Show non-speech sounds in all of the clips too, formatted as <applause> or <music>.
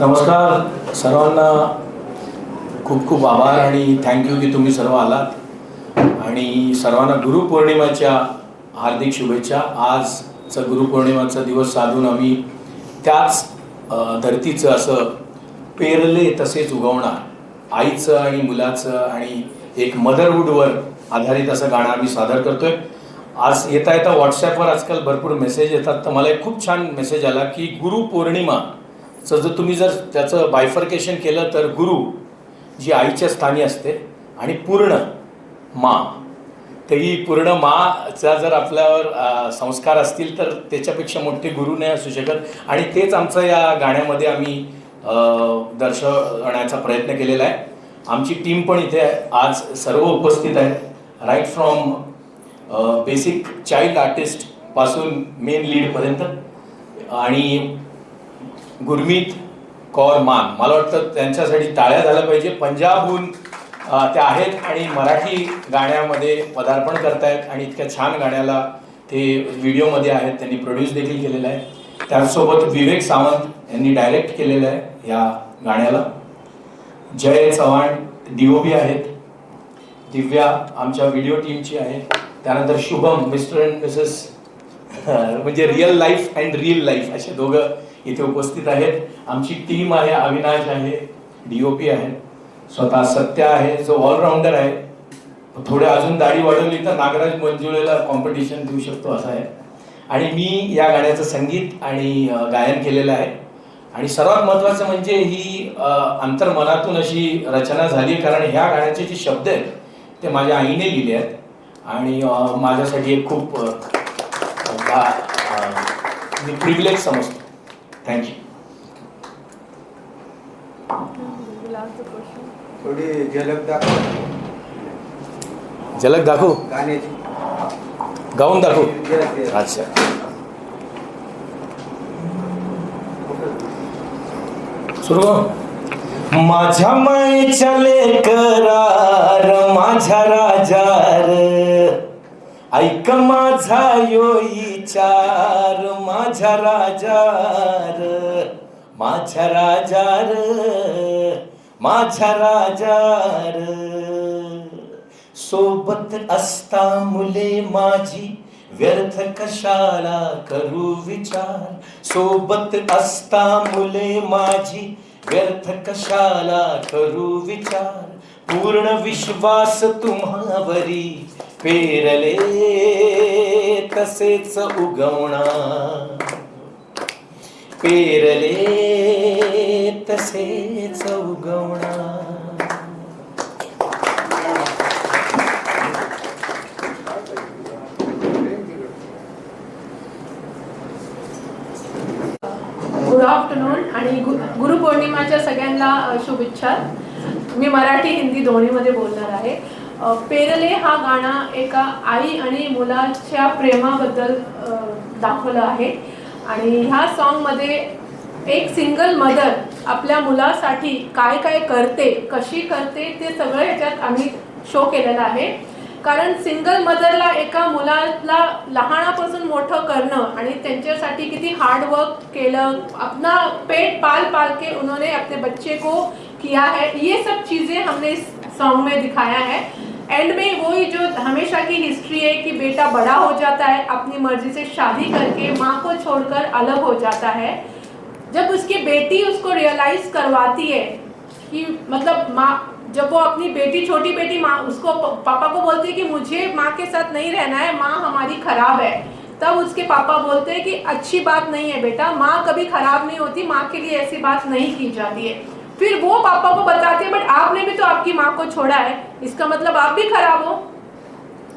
नमस्कार सर्वांना खूप खूप आभार आणि थँक्यू की तुम्ही सर्व आलात. आणि सर्वांना गुरुपौर्णिमाच्या हार्दिक शुभेच्छा. आजचा गुरुपौर्णिमाचा दिवस साधून आम्ही त्याच धरतीचं असं पेरले तसेच उगवणार. आईचं आणि मुलाचं आणि एक मदरहूडवर आधारित असं गाणं आम्ही सादर करतोय. आज येता येता व्हॉट्सॲपवर आजकाल भरपूर मेसेज येतात. तर मला एक खूप छान मेसेज आला की गुरुपौर्णिमाचं जर तुम्ही जर त्याचं बायफर्केशन केलं तर गुरु जी आईच्या स्थानी असते आणि पूर्ण मा. तर ही पूर्ण माचा जर आपल्यावर संस्कार असतील तर त्याच्यापेक्षा मोठे गुरु नाही असू शकत. आणि तेच आमचं या गाण्यामध्ये आम्ही दर्शवण्याचा प्रयत्न केलेला आहे. आमची टीम पण इथे आज सर्व उपस्थित आहे. राईट फ्रॉम बेसिक चाइल्ड आर्टिस्टपासून मेन लीडपर्यंत आणि गुरमीत कौर मान. मला वाटतं त्यांच्यासाठी टाळ्या झाल्या पाहिजे. पंजाबहून त्या आहेत आणि मराठी गाण्यामध्ये पदार्पण करतायत आणि इतक्या छान गाण्याला ते व्हिडिओमध्ये आहेत. त्यांनी प्रोड्यूस देखील केलेलं आहे. त्याचसोबत विवेक सावंत यांनी डायरेक्ट केलेलं आहे या गाण्याला. जय चव्हाण डी ओ बी आहेत. दिव्या आमच्या व्हिडिओ टीमची आहे. त्यानंतर शुभम मिस्टर अँड मिसेस म्हणजे real life and real life असे दोघं इथे उपस्थित आहेत. आमची टीम आहे अविनाश आहे डी ओ पी आहे. स्वतः सत्य आहे जो ऑलराऊंडर आहे. थोडे अजून दाढी वाढवली तर नागराज मंजुळेला कॉम्पिटिशन देऊ शकतो असं आहे. आणि मी या गाण्याचं संगीत आणि गायन केलेलं आहे. आणि सर्वात महत्त्वाचं म्हणजे ही अंतर्मनातून अशी रचना झाली आहे. कारण ह्या गाण्याचे जे शब्द आहेत ते माझ्या आईने लिहिले आहेत. आणि माझ्यासाठी एक खूप मी प्रिविलेज समजतो. थँक्यू. थोडी झलक दाखव. झलक दाखवू? गाण्याची. गाऊन दाखवू. अच्छा. सुरू? माझ्या मायच्या लेकरार माझ्या राजार. ऐक माझा योईचार विचार माझ्या राजार. माझ्या राजार माझ्या राजार. सोबत असता मुले माझी व्यर्थ कशाला करू विचार? सोबत असता मुले माझी व्यर्थ कशाला करू विचार. पूर्ण विश्वास तुम्हावरी पेरले तसेच उगवणार. पेरले तसेच उगवणार. गुड आफ्टरनून आणि गु गुरुपौर्णिमाच्या सगळ्यांना शुभेच्छा. मी मराठी हिंदी दोन्हीमध्ये बोलणार आहे. पेरले हा गाणं एका आई आणि मुलाच्या प्रेमाबद्दल दाखवलं आहे. आणि ह्या सॉन्गमध्ये एक सिंगल मदर आपल्या मुलासाठी काय काय करते कशी करते ते सगळं ह्याच्यात आम्ही शो केलेलं आहे. कारण सिंगल मदरला एका मुलाला लहानापासून मोठं करणं आणि त्यांच्यासाठी किती हार्डवर्क केलं, अपना पेट पाल पाल के उन्होंने अपने बच्चे को किया है, ये सब चीज़ें हमने इस सॉन्ग में दिखाया है। एंड में वही जो हमेशा की हिस्ट्री है कि बेटा बड़ा हो जाता है, अपनी मर्ज़ी से शादी करके माँ को छोड़कर अलग हो जाता है। जब उसकी बेटी उसको रियलाइज़ करवाती है कि मतलब माँ जब वो अपनी बेटी, छोटी बेटी माँ, उसको पापा को बोलती है कि मुझे माँ के साथ नहीं रहना है, माँ हमारी खराब है। तब उसके पापा बोलते हैं कि अच्छी बात नहीं है बेटा, माँ कभी खराब नहीं होती, माँ के लिए ऐसी बात नहीं की जाती है। फिर वो पापा को बताते हैं, बट आपने भी तो आपकी माँ को छोड़ा है, इसका मतलब आप भी खराब हो।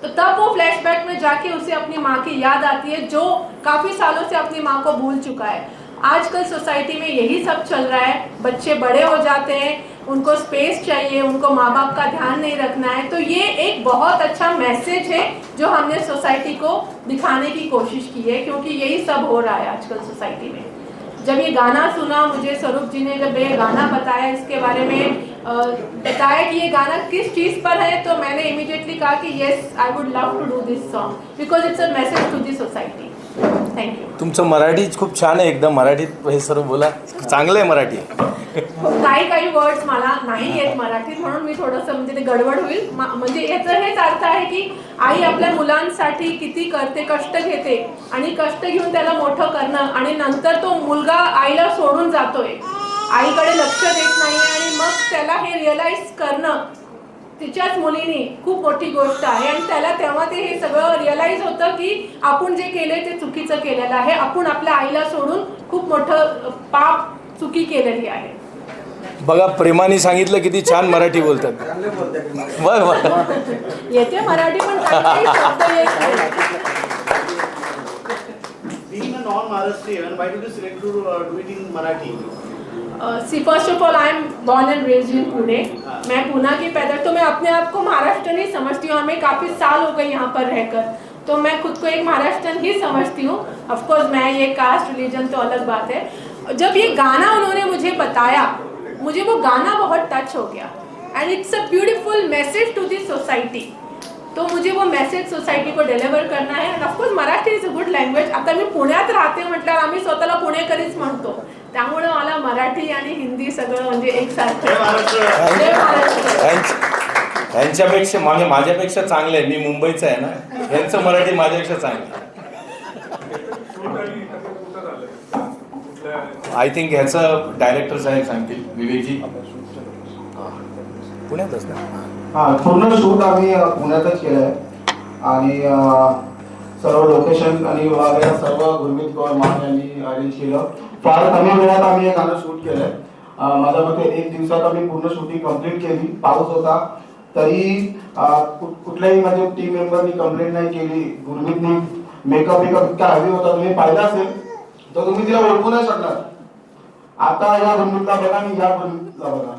तो तब वो फ्लैशबैक में जाके उसे अपनी माँ की याद आती है, जो काफ़ी सालों से अपनी माँ को भूल चुका है। आजकल सोसाइटी में यही सब चल रहा है, बच्चे बड़े हो जाते हैं उनको स्पेस चाहिए, उनको माँ बाप का ध्यान नहीं रखना है तो ये एक बहुत अच्छा मैसेज है जो हमने सोसाइटी को दिखाने की कोशिश की है, क्योंकि यही सब हो रहा है आजकल सोसाइटी में। जब ये गाना सुना मुझे, स्वरूप जी ने, जब ये गाना बताया, इसके बारे में बताया कि ये गाना किस चीज़ पर है तो मैंने इमीडिएटली कहा कि yes I would love to do this song because it's a message to the society thank you तुमचं मराठी खूप छान आहे एकदम. मराठीत हे सर्व बोला. चांगलं आहे मराठी. काही काही वर्ड्स मला नाही येत मराठीत म्हणून मी थोडंसं म्हणजे ते गडबड होईल. म्हणजे याचा हेच अर्थ आहे की आई आपल्या मुलांसाठी किती करते कष्ट घेते आणि कष्ट घेऊन त्याला मोठं करणं आणि नंतर तो मुलगा आईला सोडून जातोय. आईकडे लक्ष देत नाही आणि मग त्याला हे रिअलाइज करणं तिच्याच मुलीने खूप मोठी गोष्ट आहे आणि त्याला तेव्हा ते हे सगळं रिअलाइज होतं की आपण जे केले ते चुकीचं केलेलं आहे आपण आपल्या आईला सोडून खूप मोठं पाप चुकी केलेली आहे बघा प्रेमाने सांगितलं किती छान मराठी बोलतात. बर बर येते मराठी पण. Being a non-Maharashtrian, why did you select to uh, do it in Marathi? See first of all I am born and raised in Pune मैं पूना की पैदा तो मैं अपने आप को महाराष्ट्र नहीं समझती हूँ। हमें काफ़ी साल हो गए यहाँ पर रहकर। तो मैं खुद को एक महाराष्ट्र ही समझती हूँ। ऑफकोर्स मैं ये कास्ट रिलीजन तो अलग बात है। जब ये गाना उन्होंने मुझे बताया, मुझे वो गाना बहुत टच हो गया। And it's a beautiful message to the society तो मुझे वो मैसेज सोसायटी को डिलिव्हर करना आणि of course Marathi is a good language आता मी पुण्यात राहते म्हटल्यावर आम्ही स्वतःला पुणेकरीच म्हणतो। त्यामुळे मला मराठी आणि हिंदी सगळं म्हणजे एकसारखं. यांच्यापेक्षा म्हणजे माझ्यापेक्षा चांगलं आहे. मी मुंबईचा आहे ना. यांचं मराठी माझ्यापेक्षा चांगलं आय थिंक ह्याचं डायरेक्टर साहेब सांगतील. विवेकजी. पुण्यातच ना? हा पूर्ण शूट आम्ही पुण्यातच केलं आहे आणि सर्व लोकेशन आणि वगैरे सर्व गुरमीत कौर मान यांनी अरेंज केलं. फार कमी वेळात आम्ही हे गाणं शूट केलंय. माझ्या मते एक दिवसात आम्ही पूर्ण शूटिंग कंप्लीट केली. पाऊस होता. तरी कु- कुठल्याही माझ्या टीम मेंबरनी कंप्लेंट नाही केली. गुरमीतनी मेकअप मेकअप इतका हवी होता. तुम्ही पाहिला असेल तर तुम्ही तिला ओळखू नाही शकणार. आता या गुरमीतला बघा आणि या गुरमीतला बघा.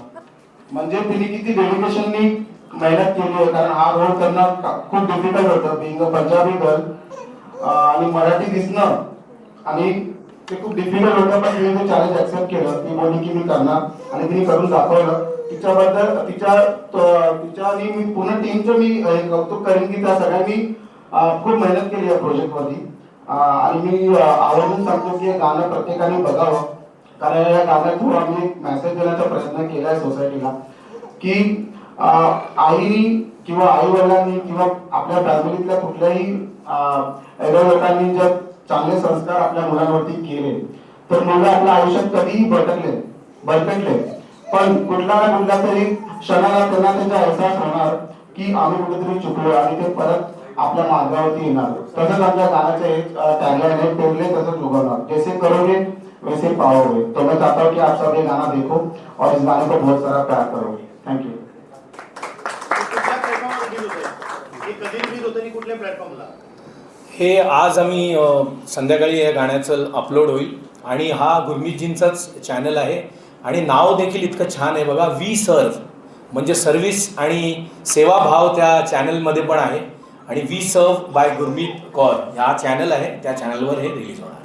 म्हणजे तिने किती डेडिकेशननी मेहनत केली आहे. कारण हा रोल करणं खूप डिफिकल्ट होतं. बिंग अ पंजाबी गर्ल आणि मराठी दिसणं आणि ते खूप डिफिकल्ट होतं पण तिने ते चॅलेंज ऍक्सेप्ट केलं. ती बोली की मी करणार. आणि तिने करून दाखवलं. तिच्याबद्दल तिच्या तिच्या आणि मी पूर्ण टीमचं मी कौतुक करेन की त्या सगळ्यांनी खूप मेहनत केली या प्रोजेक्टवरती आणि मी आवर्जून सांगतो की हे गाणं प्रत्येकाने बघावं. कारण या गाण्यात थ्रू आम्ही एक मेसेज देण्याचा प्रयत्न केलाय सोसायटीला की अं, आईनी किंवा आई वडिलांनी किंवा आपल्या फॅमिलीतल्या कुठल्याही एवढ्या लोकांनी जर चांगले संस्कार आपल्या मुलांवरती केले. तर मुलं आपल्या आयुष्यात कधीही भटकले भटकले. पण कुठला ना कुठला तरी क्षणाला त्यांना त्याचा अहसास होणार की आम्ही कुठेतरी चुकलो आणि ते परत आपल्या मार्गावरती येणार. तसंच आमच्या गाण्याचं एक टॅगलाईन आहे पेरले तसंच उगवणार जैसे करोगे वैसे पाओगे. तो मैं चाहता हूँ कि आप सब ये गाना देखो और इस गाने को बहुत सारा प्यार करो थैंक यू कुठल्या प्लॅटफॉर्मवर रिलीज कधी रिलीज होतं आणि कुठल्या प्लॅटफॉर्मला हे आज आम्ही संध्याकाळी या गाण्याचं अपलोड होईल. आणि हा गुरमीतजींचाच चॅनल आहे. आणि नाव देखील इतकं छान आहे बघा वी सर्व. म्हणजे सर्व्हिस आणि सेवाभाव त्या चॅनलमध्ये पण आहे. आणि वी सर्व बाय गुरमीत कौर हा चॅनल आहे. त्या चॅनलवर हे रिलीज होणार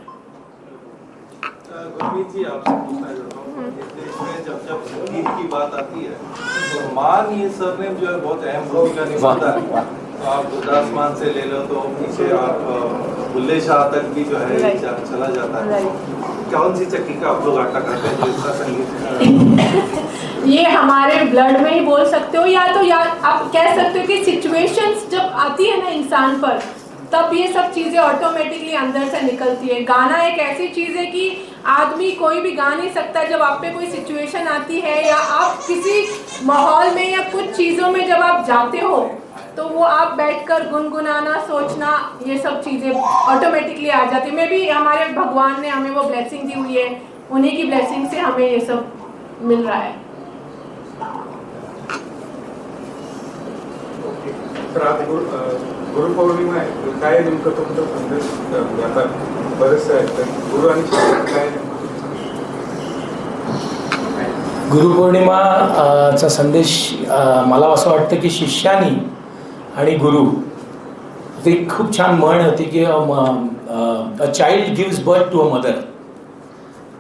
हूँ तो आप मान से ले लो तो पीछे आप बुल्ले शाह तक भी जो है चला जाता है। कौन सी चक्की का आप लोग आटा करते हैं जो इतना संगीत? <laughs> ये हमारे ब्लड में ही बोल सकते हो या तो या आप कह सकते हो कि सिचुएशंस जब आती है ना इंसान पर तब ये सब चीज़ें ऑटोमेटिकली अंदर से निकलती है। गाना एक ऐसी चीज़ है कि आदमी कोई भी गा नहीं सकता जब आप पे कोई सिचुएशन आती है या आप किसी माहौल में या कुछ चीज़ों में जब आप जाते हो तो वो आप बैठकर गुनगुनाना सोचना ये सब चीज़ें ऑटोमेटिकली आ जाती। मे भी हमारे भगवान ने हमें वो ब्लेसिंग दी हुई है उन्हीं की ब्लेसिंग से हमें ये सब मिल रहा है। गुरु तर काय नेमकं तुमचा संदेश? आता बरेचसे आहेत गुरु आणि काय नेमकं? गुरुपौर्णिमा अ, चा संदेश मला असं वाटतं की शिष्यानी आणि गुरु. ती खूप छान म्हण होती की a child gives birth to a mother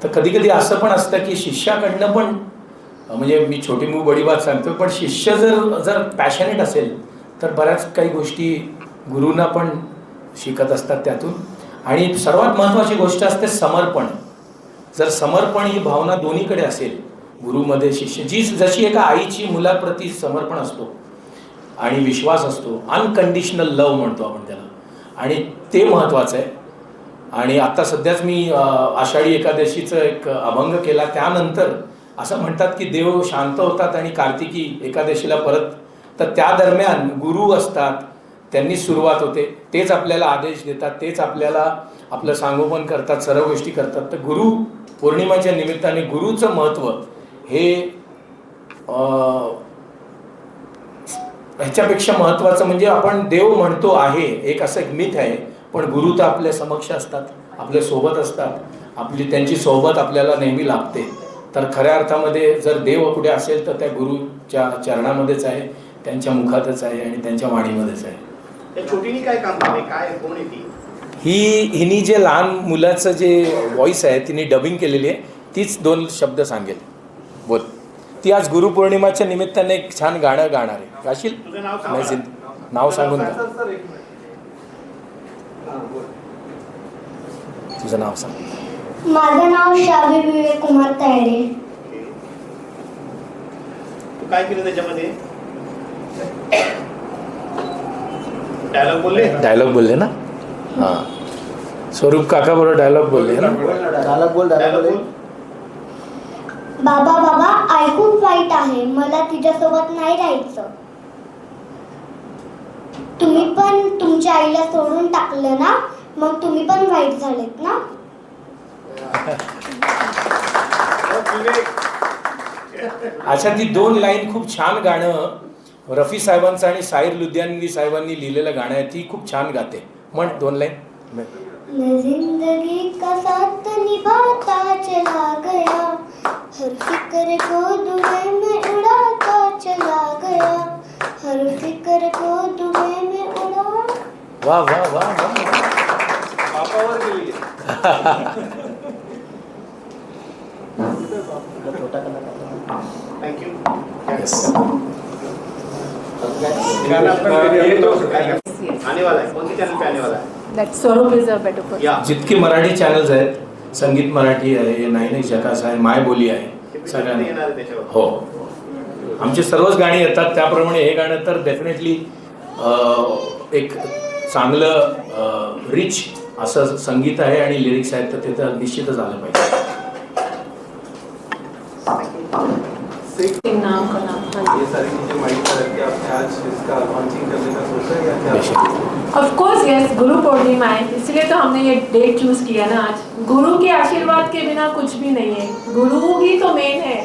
तर कधी कधी असं पण असतं की शिष्याकडनं पण म्हणजे मी छोटी मूळ बडी बात सांगतो पण शिष्य जर जर पॅशनेट असेल तर बऱ्याच काही गोष्टी गुरुंना पण शिकत असतात त्यातून. आणि सर्वात महत्त्वाची गोष्ट असते समर्पण. जर समर्पण ही भावना दोन्हीकडे असेल गुरुमध्ये शिष्य जी जशी एका आईची मुलाप्रती समर्पण असतो आणि विश्वास असतो. अनकंडिशनल लव म्हणतो आपण त्याला. आणि ते महत्त्वाचं आहे. आणि आता सध्याच मी आषाढी एकादशीचं एक अभंग केला. त्यानंतर असं म्हणतात की देव शांत होतात आणि कार्तिकी एकादशीला परत तर त्या दरम्यान गुरु असतात. त्यांनी सुरुवात होते. तेच आपल्याला आदेश देतात. तेच आपल्याला आपलं सांगोपन करतात. सर्व गोष्टी करतात. तर गुरु पौर्णिमाच्या निमित्ताने गुरुचं महत्त्व हे ह्याच्यापेक्षा महत्त्वाचं म्हणजे आपण देव म्हणतो आहे एक असं एक मिथ आहे. पण गुरु तर आपल्या समक्ष असतात आपल्यासोबत असतात. आपली त्यांची सोबत आपल्याला नेहमी लाभते. तर खऱ्या अर्थामध्ये जर देव कुठे असेल तर त्या गुरुच्या चरणामध्येच आहे त्यांच्या मुखातच आहे आणि त्यांच्या वाणीमध्येच आहे. काय काम काय कोण ही हिनी जे लहान मुलाचं जे व्हॉइस आहे तिने डबिंग केलेली आहे. तीच दोन शब्द सांगेल. बोल. ती आज गुरुपौर्णिमाच्या निमित्ताने एक छान गाणं गाणार आहे. गाशील? तुझं नाव सांग. नाही, नाव सांगून सर का सर एक मिनिट. हां बोल. तुझं नाव सांग. माझं नाव शावी विवेक कुमार तायडे तू काय केलं त्याच्यामध्ये? डायलॉग बोलले? डायलॉग बोलले ना? हां. स्वरूप काका बरोबर डायलॉग बोलले ना? डायलॉग बोल. डायलॉग बोल. बाबा बाबा. ऐकून वाईट आहे. मला तिच्यासोबत नाही राहायचं. तुम्ही पण तुमच्या आईला सोडून टाकलं ना मग तुम्ही पण वाईट झालेत ना? अच्छा ती दोन लाईन खूप छान गाणं रफी साहेबांचं आणि साहिर लुधियानवी साहेबांनी लिहिलेलं गाणं आहे. ती खूप छान गाते. म्हण दोन लाईन. ज़िंदगी का साथ निभाता चला गया। हर फ़िक्र को दुनिया में उड़ाता चला गया। हर फ़िक्र को दुनिया में उड़ा। वाह वाह वाह वाह वा वा वा बापावर गेली थँक्यू येस आने वाला है। कौन सी चैनल पे आने वाला है? या जितकी मराठी चॅनल्स आहेत संगीत मराठी आहे नाईन एक जकास आहे माय बोली आहे सगळ्यांना. येणार आहे त्याच्यावर. हो. आमची सर्वच गाणी येतात त्याप्रमाणे हे गाणं तर डेफिनेटली एक चांगलं रिच असं संगीत आहे आणि लिरिक्स आहेत तर ते तर निश्चितच आलं पाहिजे. नाम का नाम हाँ ये सारी चीजें माइंड में रख के of course yes Guru Purnima है। इसलिए तो हमने ये डेट चूज़ किया ना आज। गुरु के आशीर्वाद के बिना कुछ भी नहीं है। गुरु ही तो मेन है।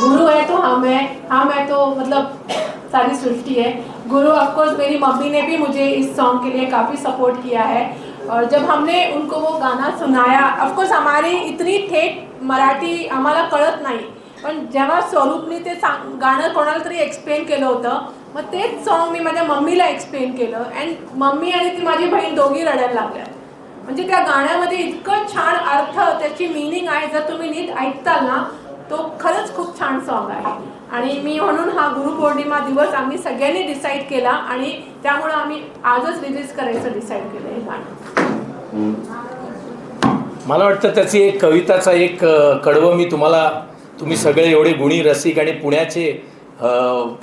गुरु है तो हम है। हम है तो मतलब सारी सृष्टि है। गुरु ऑफ़ कोर्स मेरी मम्मी ने भी मुझे इस सॉन्ग के लिए काफ़ी सपोर्ट किया है। और जब हमने उनको वो गाना सुनाया ऑफ़ कोर्स हमारी इतनी थेट मराठी आम्हाला कळत नाही। पण जेव्हा स्वरूपने ते सांग गाणं कोणाला तरी एक्सप्लेन केलं होतं मग तेच सॉन्ग मी माझ्या मम्मीला एक्सप्लेन केलं. अँड मम्मी आणि ती माझी बहीण दोघी रडायला लागल्या. म्हणजे त्या गाण्यामध्ये इतकं छान अर्थ त्याची मिनिंग आहे. जर तुम्ही नीट ऐकताल ना तो खरंच खूप छान सॉन्ग आहे. आणि मी म्हणून हा गुरुपौर्णिमा दिवस आम्ही सगळ्यांनी डिसाईड केला आणि त्यामुळं आम्ही आजच रिलीज करायचं डिसाईड केलं हे गाणं. मला वाटतं त्याची एक कविताचा एक कडवं मी तुम्हाला तुम्ही सगळे एवढे गुणी रसिक आणि पुण्याचे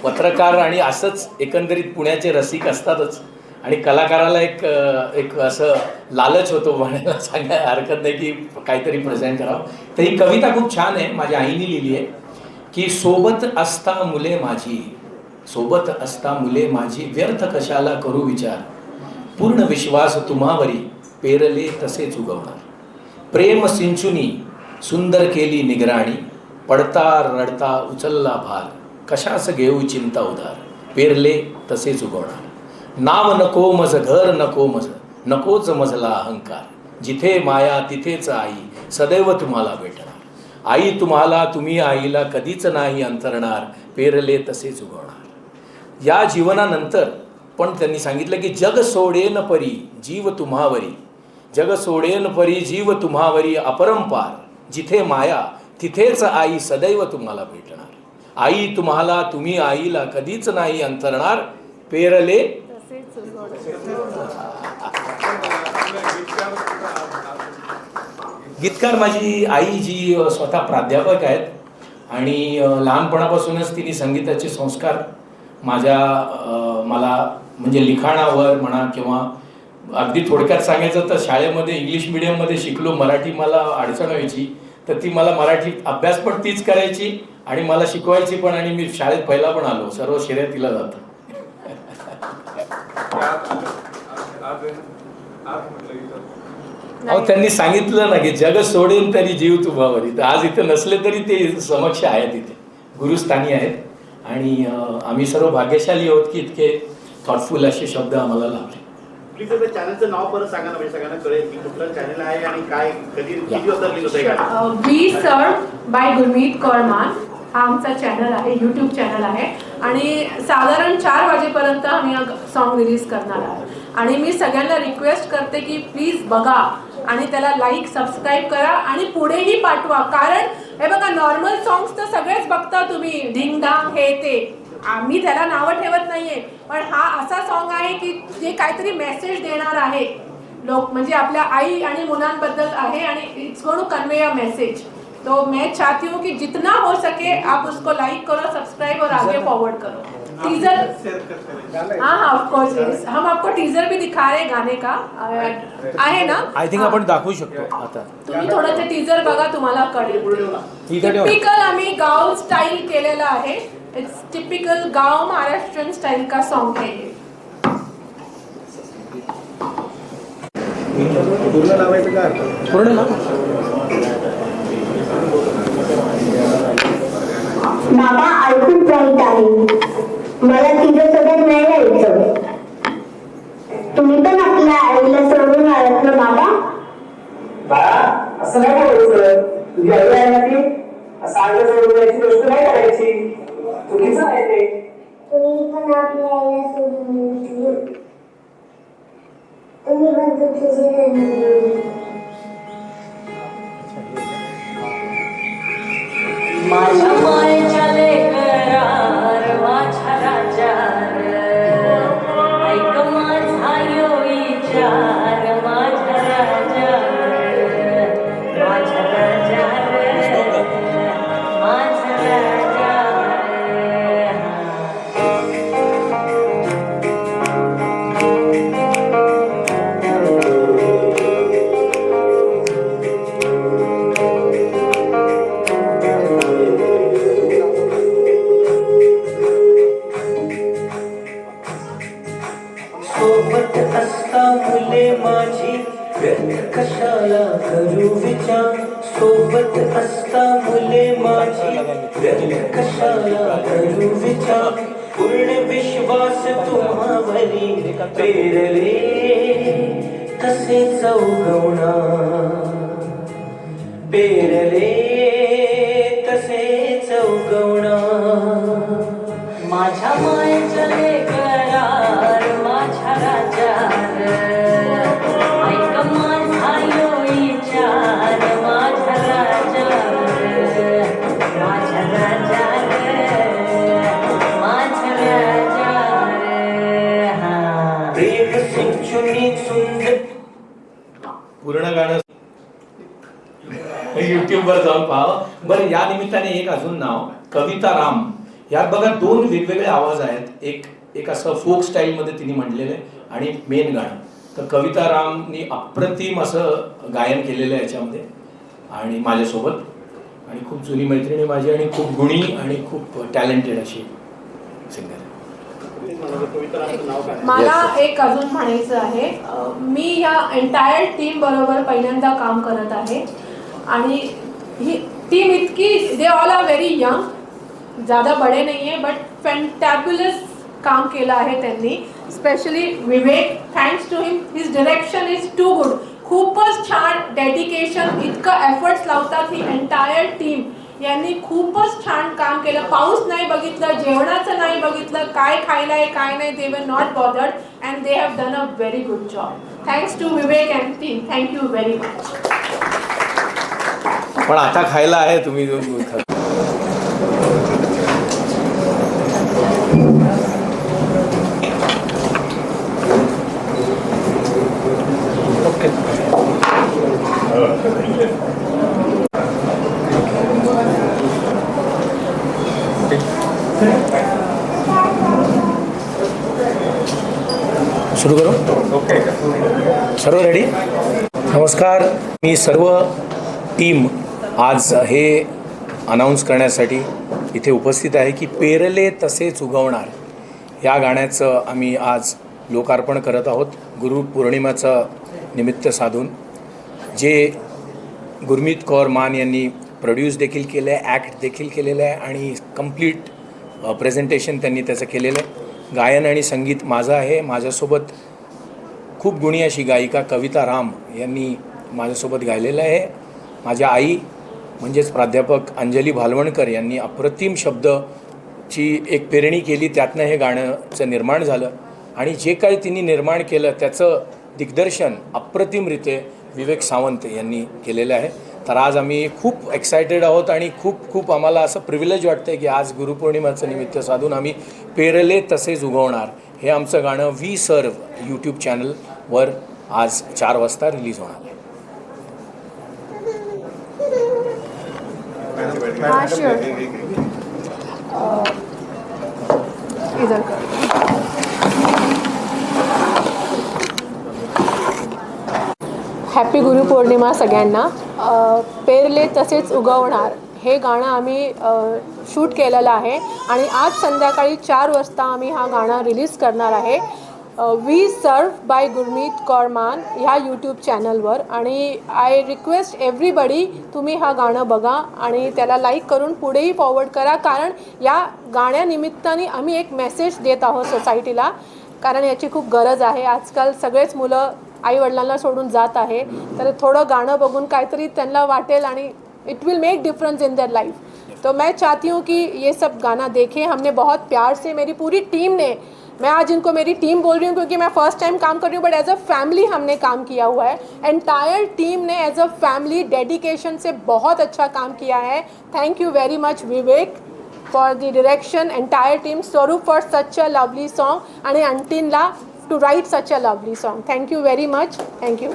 पत्रकार आणि असंच एकंदरीत पुण्याचे रसिक असतातच. आणि कलाकाराला एक एक असं लालच होतो म्हणायला सांगायला हरकत नाही की काहीतरी प्रेझेंट करावं. तर ही कविता खूप छान आहे माझ्या आईने लिहिली आहे की सोबत असता मुले माझी सोबत असता मुले माझी व्यर्थ कशाला करू विचार? पूर्ण विश्वास तुम्हावरी पेरले तसेच उगवणार. प्रेम सिंचुनी सुंदर केली निगराणी पडता रडता उचलला भार. कशास घेऊ चिंता उधार पेरले तसेच उगवणार. नाव नको मज घर नको मज नकोच मजला अहंकार. जिथे माया तिथेच आई सदैव तुम्हाला भेटणार. आई तुम्हाला तुम्ही आईला कधीच नाही अंतरणार पेरले तसेच उगवणार. या जीवनानंतर पण त्यांनी सांगितलं की जग सोडेन परी जीव तुम्हावरी. जग सोडेन परी जीव तुम्हावरी अपरंपार. जिथे माया तिथेच आई सदैव तुम्हाला भेटणार. आई तुम्हाला तुम्ही आईला कधीच नाही अंतरणार. पेरले. गीतकार माझी आई जी स्वतः प्राध्यापक आहेत आणि लहानपणापासूनच तिने संगीताचे संस्कार माझ्या मला म्हणजे लिखाणावर म्हणा किंवा अगदी थोडक्यात सांगायचं तर शाळेमध्ये इंग्लिश मिडियममध्ये शिकलो मराठी मला अडचण व्हायची. तर ती मला मराठी अभ्यास पण तीच करायची आणि मला शिकवायची पण आणि मी शाळेत पहिला पण आलो. सर्व श्रेय तिला जातं इथं अहो त्यांनी सांगितलं ना की जग सोडेन तरी जीव तुभावरी तर आज इथे नसले तरी ते समक्ष आहेत इथे. गुरुस्थानी आहेत. आणि आम्ही सर्व भाग्यशाली आहोत की इतके थॉटफुल असे शब्द आम्हाला लाभले. प्लीज आता चॅनलचं नाव परत सांगा ना म्हणजे सगळ्यांना कळेल की कुठलं चॅनल आहे आणि काय कधी किती वाजता रिलीज होतं हे गाणं वी सर्व बाय गुरमीत कौरमान हा आमचा चॅनल आहे यूट्यूब चॅनल आहे. आणि साधारण चार वाजेपर्यंत आम्ही सॉन्ग रिलीज करणार आहोत. आणि मी सगळ्यांना रिक्वेस्ट करते की प्लीज बघा आणि त्याला लाईक सबस्क्राईब करा आणि पुढेही पाठवा. कारण हे बघा नॉर्मल सॉंग्स तर सगळेच बघता तुम्ही. ढिंगढांग हे ते आम्ही त्याला नावं ठेवत नाहीये. पण हा असा सॉन्ग आहे की जे काहीतरी मेसेज देणार आहे. लोक म्हणजे आपल्या आई आणि मुलांबद्दल आहे आणि it's gone to convey a message तो मैं चाहती हूँ कि जितना हो सके आप उसको लाइक करो सब्सक्राइब और आगे फॉरवर्ड करो. टीजर हाँ हाँ ऑफ कोर्स यस हम आपको टीजर भी दिखा रहे हैं गाने का। आहे ना? I think. आपण दाखवू शकतो आता. तुम्ही थोडं ते टीजर बघा तुम्हाला कळेल. टिपिकल आम्ही गाव स्टाईल केलेला आहे. इट्स टिपिकल गाव महाराष्ट्रीयन स्टाईल का सॉन्ग आहे हे. पूर्ण लावायचं अर्थ पूर्ण ना बाबा ऐकूच वाईट आहे. मला तिच्यासोबत नाही जायचं बरं या निमित्ताने एक अजून नाव कविता राम. यात बघा दोन वेगवेगळे आवाज आहेत. एक एक असं फोक स्टाईलमध्ये तिने म्हटलेलं आहे आणि मेन गाणं. तर कविता रामनी अप्रतिम असं गायन केलेलं आहे याच्यामध्ये. आणि माझ्यासोबत. आणि खूप जुनी मैत्रिणी माझी आणि खूप गुणी आणि खूप टॅलेंटेड अशी सिंगर मला नाव मला एक अजून म्हणायचं आहे. मी या एंटायर टीम बरोबर पहिल्यांदा काम करत आहे. आणि ही टीम इतकी they all are very young ज़्यादा बडे नाही आहे बट फॅन्टॅब्युलस काम केलं आहे त्यांनी. Specially Vivek thanks to him his direction is too good खूपच छान डेडिकेशन इतकं एफर्ट्स लावतात ही एंटायर टीम यांनी खूपच छान काम केलं. पाऊस नाही बघितलं जेवणाचं नाही बघितलं काय खायला आहे काय नाही they were not bothered and they have done a very good job thanks to Vivek and team thank you very much पण आता खायला आहे तुम्ही दोन सुरू करू? सर्व रेडी नमस्कार. मी सर्व टीम आज हे अनाऊन्स करण्यासाठी इथे उपस्थित आहे की पेरले तसेच उगवणार. या गाण्याचं आम्ही आज लोकार्पण करत आहोत. गुरुपौर्णिमाचं निमित्त साधून. जे गुरमीत कौर मान यांनी प्रोड्यूस देखील केलं आहे ॲक्ट देखील केलेलं आहे आणि कंप्लीट प्रेझेंटेशन त्यांनी त्याचं केलेलं आहे. गायन आणि संगीत माझं आहे. माझ्यासोबत खूप गुणी अशी गायिका कविता राम यांनी माझ्यासोबत गायलेलं आहे. माझ्या आई म्हणजेच प्राध्यापक अंजली भालवणकर यांनी अप्रतिम शब्दची एक पेरणी केली त्यातनं हे गाण्याचं निर्माण झालं. आणि जे काही तिने निर्माण केलं त्याचं दिग्दर्शन अप्रतिमरित्या विवेक सावंत यांनी केलेलं आहे. तर आज आम्ही खूप एक्सायटेड आहोत आणि खूप खूप आम्हाला असं प्रिव्हिलेज वाटतं आहे की आज गुरुपौर्णिमाचं निमित्त साधून आम्ही पेरले तसेच उगवणार. हे आमचं गाणं वी सर्व यूट्यूब चॅनलवर आज चार वाजता रिलीज होणार आहे. हाँ श्योर इधर हॅपी गुरुपौर्णिमा सगळ्यांना. पेरले तसेच उगवणार हे गाणं आम्ही शूट केलेलं आहे. आणि आज संध्याकाळी चार वाजता आम्ही हा गाणं रिलीज करणार आहे. वी सर्व बाय गुरमीत कौरमान ह्या यूट्यूब चॅनलवर आणि आय रिक्वेस्ट एव्हरीबडी तुम्ही हा गाणं बघा आणि त्याला लाईक करून पुढेही फॉरवर्ड करा. कारण या गाण्यानिमित्ताने आम्ही एक मेसेज देत आहोत सोसायटीला कारण याची खूप गरज आहे. आजकाल सगळेच मुलं आईवडिलांना सोडून जात आहे. तर थोडं गाणं बघून काहीतरी त्यांना वाटेल आणि it will make difference in their life तो मैं चाहती हूँ कि ये सब गाना देखें. हमने बहुत प्यार से मेरी पूरी टीम ने मैं आज इनको मेरी टीम बोल रही हूँ क्योंकि मैं फर्स्ट टाइम काम कर रही हूँ बट एज अ फैमिली हमने काम किया हुआ है। एंटायर टीम ने एज अ फैमिली डेडिकेशन से बहुत अच्छा काम किया है। Thank you very much Vivek for the direction entire team Swaroop for such a lovely song आणि अंटीनला to write such a lovely song thank you very much thank you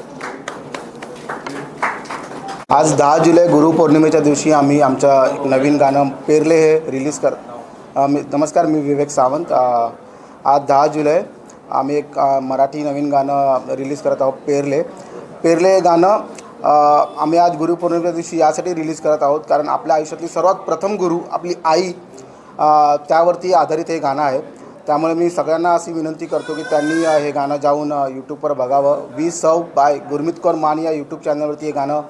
आज दहा जुलै गुरुपौर्णिमेच्या दिवशी आम्ही आमचं एक नवीन गाणं पेरले हे रिलीज कर अ, मी नमस्कार मी विवेक सावंत. आज दहा जुलै आम्ही एक मराठी नवीन गाणं रिलीज करत आहोत पेरले. पेरले हे गाणं आम्ही आज गुरुपौर्णिमेच्या दिवशी यासाठी रिलीज करत आहोत कारण आपल्या आयुष्यातली सर्वात प्रथम गुरु आपली आई त्यावरती आधारित हे गाणं आहे. त्यामुळे मी सगळ्यांना अशी विनंती करतो की त्यांनी हे गाणं जाऊन यूट्यूबवर बघावं. वी सव बाय गुरमीत कौर मान या यूट्यूब चॅनलवरती हे गाणं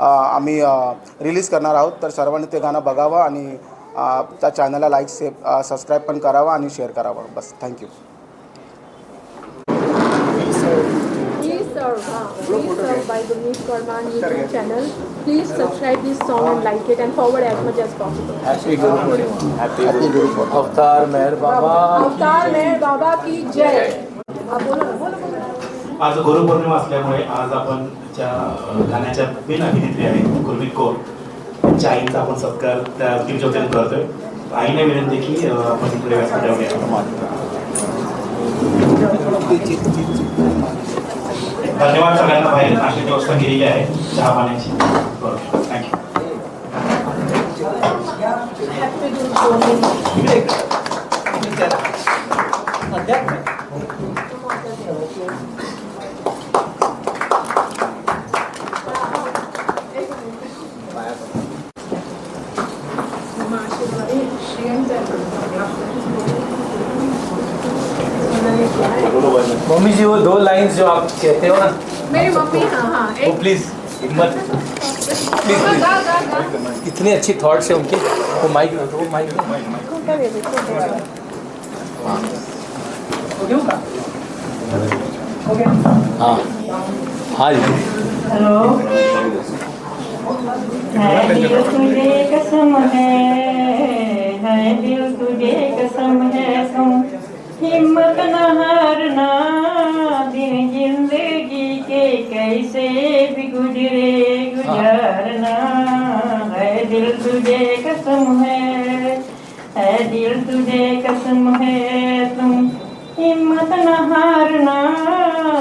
आम्ही रिलीज करणार आहोत. तर सर्वांनी ते गाणं बघावं आणि त्या चॅनलला लाईक से सबस्क्राईब पण करावं आणि शेअर करावं. बस thank you Please serve, uh, please serve by Gurmeet Korman YouTube channel. Please subscribe this song and like it and forward as much as possible. Happy Gurupurnima happy Gurupurnima Avatar Meher Baba अवतार मेहर बाबा की जय. आज गुरुपौर्णिमा असल्यामुळे आज आपण गाण्याच्या बिन अभिनेत्री आहेत गुरमीत कौर. त्यांच्या आईचा आपण सत्कार त्या वतीने करतोय. आईने विनंती की आपण पुढे या. धन्यवाद सगळ्यांना बाहेर. नाश्त्याची व्यवस्था केलेली आहे. चहा पाण्याची. Thank you Happy Gurupurnima. Mummy ji वो दो लाइंस जो आप कहते हो ना। मेरी मम्मी हाँ हाँ वो एक प्लीज हिम्मत। गा गा गा गा। इतनी अच्छी थॉट्स है उनकी। वो माइक वो माइक. हाँ। हाँ जी। है दिल तुझे कसम है है दिल तुझे कसम है तुम। हिम्मत न हारना दिन जिंदगी के कैसे भी गुजरे गुजारना। है दिल तुझे कसम है है दिल तुझे कसम है तुम। हिम्मत न हारना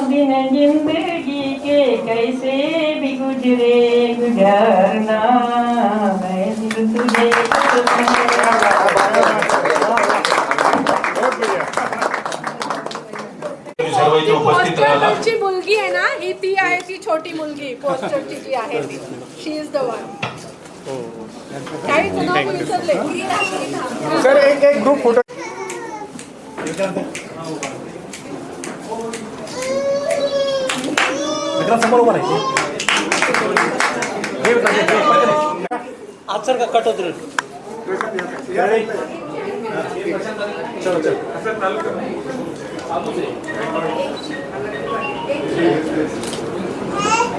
दिन जिंदगी के कैसे भी गुजरे गुजरना है दिल तुझे कसम तुम्ही सर्व इथे उपस्थित राहिला पोस्टरची मुलगी आहे ना ही ती आहे ती छोटी मुलगी पोस्टरची जी आहे ती. शी इज द वन काही नाव विसरले. सर एक एक ग्रुप फोटो मित्रांसमोर उभं राहायचं. आज सर का कट होत चलो